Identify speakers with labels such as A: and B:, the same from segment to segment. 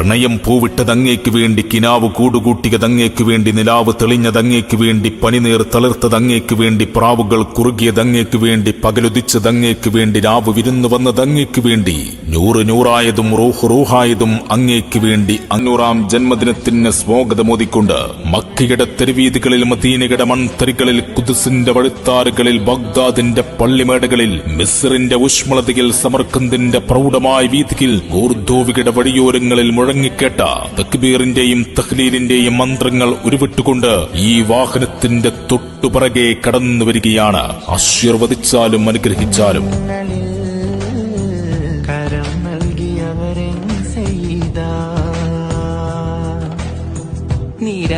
A: പ്രണയം പൂവിട്ടതങ്ങേക്ക് വേണ്ടി കിനാവ് കൂടുകൂട്ടിയതങ്ങേക്ക് വേണ്ടി നിലാവ് തെളിഞ്ഞതങ്ങേക്ക് വേണ്ടി പനിനീർ തളിർത്തതങ്ങേക്ക് വേണ്ടി പ്രാവുകൾ കുറുകിയതങ്ങേക്ക് വേണ്ടി പകലുദിച്ചതങ്ങേക്ക് വേണ്ടി രാവ് വിരുന്നു വന്നതങ്ങേക്ക് വേണ്ടി നൂറ് നൂറായതും റൂഹ് റൂഹായതും അങ്ങേക്ക് വേണ്ടി അഞ്ഞൂറാം ജന്മദിനത്തിന് സ്വാഗതമോദിക്കൊണ്ട് മക്കിയുടെ തെരുവീതികളിൽ മദീനയുടെ മൺതരികളിൽ കുതിസിന്റെ വഴുത്താറുകളിൽ ബഗ്ദാദിന്റെ പള്ളിമേടകളിൽ മിസ്റിന്റെ ഊഷ്മളതയിൽ സമർക്കന്തിന്റെ പ്രൗഢമായ വീതിയിൽ ഊർദോവിയുടെ വഴിയോരങ്ങളിൽ മുഴങ്ങിക്കേട്ട തക്ബീറിന്റെയും തഹ്ലീലിന്റെയും മന്ത്രങ്ങൾ ഉരുവിട്ടുകൊണ്ട് ഈ വാഹനത്തിന്റെ തൊട്ടുപിറകെ കടന്നു വരികയാണ് ആശീർവദിച്ചാലും അനുഗ്രഹിച്ചാലും.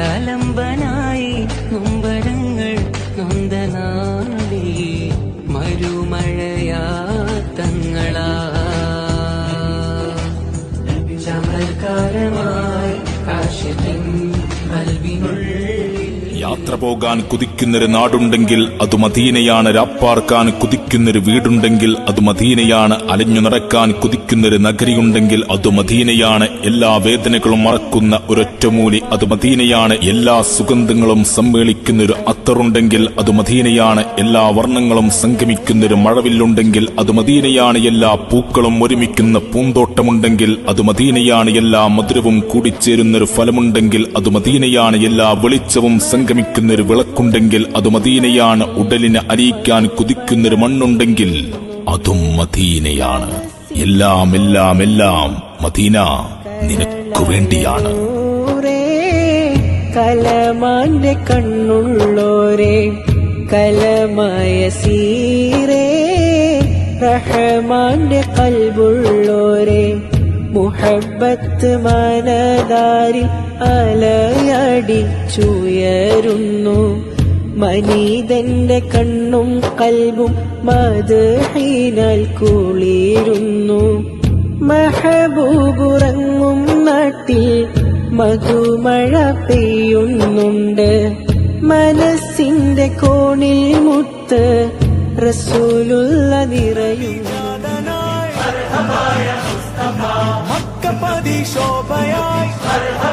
B: നിരാലംബനായി നൊമ്പരങ്ങൾ നൊന്തനാടി മരുമഴയാ തങ്ങളാ ചമൽക്കാരമായി കാശിൻ കൽവിനുള്ളിൽ
A: യാത്ര പോകാൻ കുതിക്കുന്നൊരു നാടുണ്ടെങ്കിൽ അത് മദീനയാണ്. രാപ്പാർക്കാൻ കുതിക്കുന്നൊരു വീടുണ്ടെങ്കിൽ അത് മദീനയാണ്. അലഞ്ഞു നടക്കാൻ കുതിക്കുന്നൊരു നഗരിയുണ്ടെങ്കിൽ അത് മദീനയാണ്. എല്ലാ വേദനകളും മറക്കുന്ന ഒരൊറ്റമൂലി അത് മദീനയാണ്. എല്ലാ സുഗന്ധങ്ങളും സമ്മേളിക്കുന്നൊരു അത്തറുണ്ടെങ്കിൽ അത് മദീനയാണ്. എല്ലാ വർണങ്ങളും സംഗമിക്കുന്നൊരു മഴവില്ലുണ്ടെങ്കിൽ അത് മദീനയാണ്. എല്ലാ പൂക്കളും ഒരുമിക്കുന്ന പൂന്തോട്ടമുണ്ടെങ്കിൽ അത് മദീനയാണ്. എല്ലാ മധുരവും കൂടിച്ചേരുന്നൊരു ഫലമുണ്ടെങ്കിൽ അത് മദീനയാണ്. എല്ലാ വെളിച്ചവും സംഗമിക്കുന്നൊരു വിളക്കുണ്ടെങ്കിൽ അത് മദീനയാണ്. ഉടലിനെ അരിയിക്കാൻ കുതിക്കുന്നൊരു മണ്ണുണ്ടെങ്കിൽ അതും മദീനയാണ്. എല്ലാം എല്ലാം എല്ലാം മദീന നിനക്കു വേണ്ടിയാണ്.
B: കലമാന്റെ കണ്ണുള്ളോരേ കലമായ സീരേ റഹമാന്റെ കൽബുള്ളോരേ മുഹബത്ത് മനതാരിൽ അലയടിച്ചുയരുന്നു. മനീതന്റെ കണ്ണും കൽവും മധുഹീനാൽ കുളിരുന്നു. മഹബൂബുറങ്ങും നാട്ടിൽ മധുമഴ പെയ്യുന്നുണ്ട്. മനസ്സിന്റെ കോണിൽ മുത്ത് റസൂലുള്ള നിറയുന്നു
C: مرحبا يا مصطفى مكة فدي شوبياي مرحبا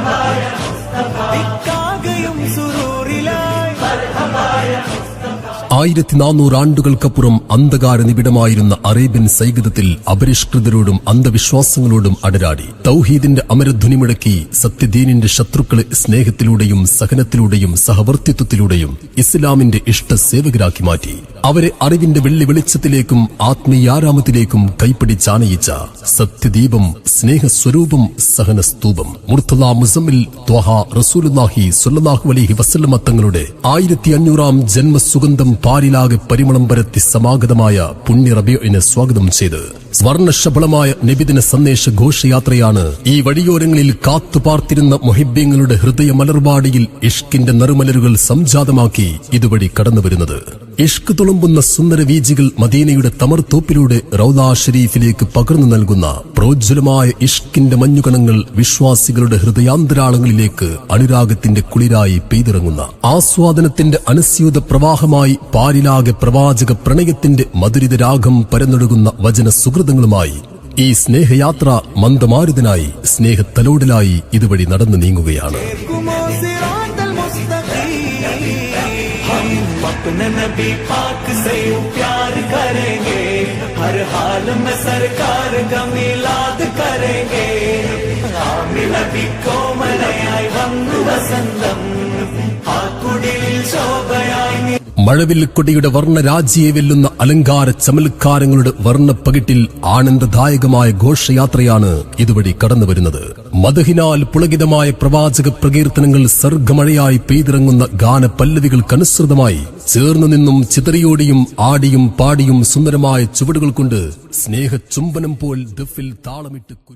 D: ആയിരത്തി നാനൂറ് ആണ്ടുകൾക്കപ്പുറം അന്ധകാര നിബിഡമായിരുന്ന അറേബ്യൻ സൈഗതത്തിൽ അപരിഷ്കൃതരോടും അന്ധവിശ്വാസങ്ങളോടും അടരാടി. തൗഹീദിന്റെ അമരധ്വനി മുഴക്കി സത്യദീനിന്റെ ശത്രുക്കളെ സ്നേഹത്തിലൂടെയും സഹനത്തിലൂടെയും സഹവർത്തിത്വത്തിലൂടെയും ഇസ്ലാമിന്റെ ഇഷ്ട സേവകരാക്കി മാറ്റി. അവരെ അറിവിന്റെ വെള്ളി വെളിച്ചത്തിലേക്കും ആത്മീയാരാമത്തിലേക്കും കൈപ്പിടിച്ചാനയിച്ച സത്യദീപം സ്നേഹസ്വരൂപം സഹനസ്തൂപം. മുർത്തല മുസമ്മിൽ ത്വഹ റസൂലുല്ലാഹി സുല്ലാഹു അലൈഹി വസല്ലമ തങ്ങളുടെ ആയിരത്തി അഞ്ഞൂറാം ജന്മസുഗന്ധം പാരിലാകെ പരിമളം പരത്തി സമാഗതമായ പുണ്യ റബിയോന് സ്വാഗതം ചെയ്ത് സ്വർണശബളമായ നബിദിന സന്ദേശ ഘോഷയാത്രയാണ് ഈ വഴിയോരങ്ങളിൽ കാത്തുപാർത്തിരുന്ന മൊഹിബ്യങ്ങളുടെ ഹൃദയ മലർവാടിയിൽ ഇഷ്കിന്റെ നറുമലരുകൾ സംജാതമാക്കി ഇതുവഴി കടന്നുവരുന്നത്. ഇഷ്ക് തുളുമ്പുന്ന സുന്ദര വീജികൾ മദീനയുടെ തമർത്തോപ്പിലൂടെ റൌദാ ഷരീഫിലേക്ക് പകർന്നു നൽകുന്ന പ്രോജ്വലമായ ഇഷ്കിന്റെ മഞ്ഞുകണങ്ങൾ വിശ്വാസികളുടെ ഹൃദയാന്തരാളങ്ങളിലേക്ക് അനുരാഗത്തിന്റെ കുളിരായി പെയ്തിറങ്ങുന്ന ആസ്വാദനത്തിന്റെ അനുസ്യൂത പ്രവാഹമായി പാരിലാകെ പ്രവാചക പ്രണയത്തിന്റെ മധുരിത രാഗം പരന്നൊഴുകുന്ന വചന സുഹൃതങ്ങളുമായി ഈ സ്നേഹയാത്ര മന്ദമാരുതനായി സ്നേഹത്തലോടലായി ഇതുവഴി നടന്നു നീങ്ങുകയാണ്.
C: अपने नबी पाक से प्यार करेंगे हर हाल में सरकार का मिलाद करेंगे आमिल नबी को मनयाय हम वसंदम
D: മഴവിൽ കൊടിയുടെ വർണരാജിയെ വെല്ലുന്ന അലങ്കാര ചമൽക്കാരങ്ങളുടെ വർണപ്പകിട്ടിൽ ആനന്ദദായകമായ ഘോഷയാത്രയാണ് ഇതുവഴി കടന്നുവരുന്നത്. മധുഹിനാൽ പുളകിതമായ പ്രവാചക പ്രകീർത്തനങ്ങൾ സർഗമഴയായി പെയ്തിറങ്ങുന്ന ഗാനപല്ലവികൾക്കനുസൃതമായി ചേർന്നു നിന്നും ചിതറിയോടിയും ആടിയും പാടിയും സുന്ദരമായ ചുവടുകൾ കൊണ്ട് സ്നേഹചുംബനം പോൽ ദഫിൽ താളമിട്ട്